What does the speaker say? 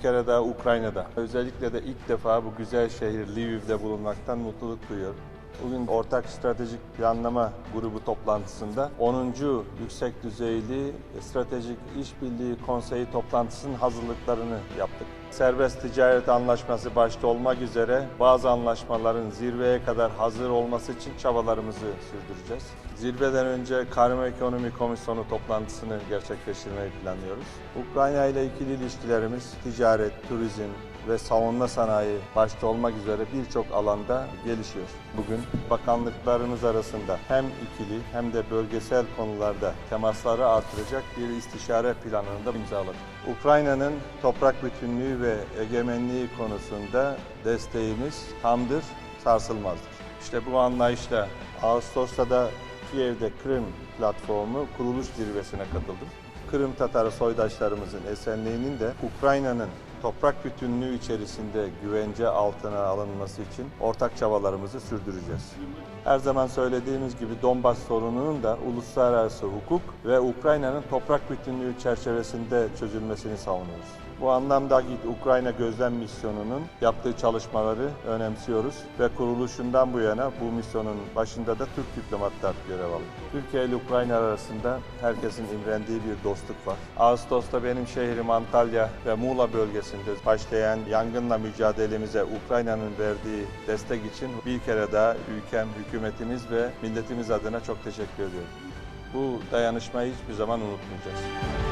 bir kere daha Ukrayna'da. Özellikle de ilk defa bu güzel şehir Lviv'de bulunmaktan mutluluk duyuyorum. Bugün ortak stratejik planlama grubu toplantısında 10. yüksek düzeyli stratejik işbirliği konseyi toplantısının hazırlıklarını yaptık. Serbest ticaret anlaşması başta olmak üzere bazı anlaşmaların zirveye kadar hazır olması için çabalarımızı sürdüreceğiz. Zirveden önce Karma Ekonomi Komisyonu toplantısını gerçekleştirmeyi planlıyoruz. Ukrayna ile ikili ilişkilerimiz ticaret, turizm, ve savunma sanayi başta olmak üzere birçok alanda gelişiyor. Bugün bakanlıklarımız arasında hem ikili hem de bölgesel konularda temasları artıracak bir istişare planını da imzaladık. Ukrayna'nın toprak bütünlüğü ve egemenliği konusunda desteğimiz tamdır, sarsılmazdır. İşte bu anlayışla Ağustos'ta da Kiev'de Kırım platformu kuruluş zirvesine katıldım. Kırım Tatarı soydaşlarımızın esenliğinin de Ukrayna'nın toprak bütünlüğü içerisinde güvence altına alınması için ortak çabalarımızı sürdüreceğiz. Her zaman söylediğimiz gibi Donbas sorununun da uluslararası hukuk ve Ukrayna'nın toprak bütünlüğü çerçevesinde çözülmesini savunuyoruz. Bu anlamda Ukrayna Gözlem Misyonu'nun yaptığı çalışmaları önemsiyoruz ve kuruluşundan bu yana bu misyonun başında da Türk diplomatlar görev alıyor. Türkiye ile Ukrayna arasında herkesin imrendiği bir dostluk var. Ağustos'ta benim şehrim Antalya ve Muğla bölgesinde başlayan yangınla mücadelemize Ukrayna'nın verdiği destek için bir kere daha ülkem, hükümetimiz ve milletimiz adına çok teşekkür ediyorum. Bu dayanışmayı hiçbir zaman unutmayacağız.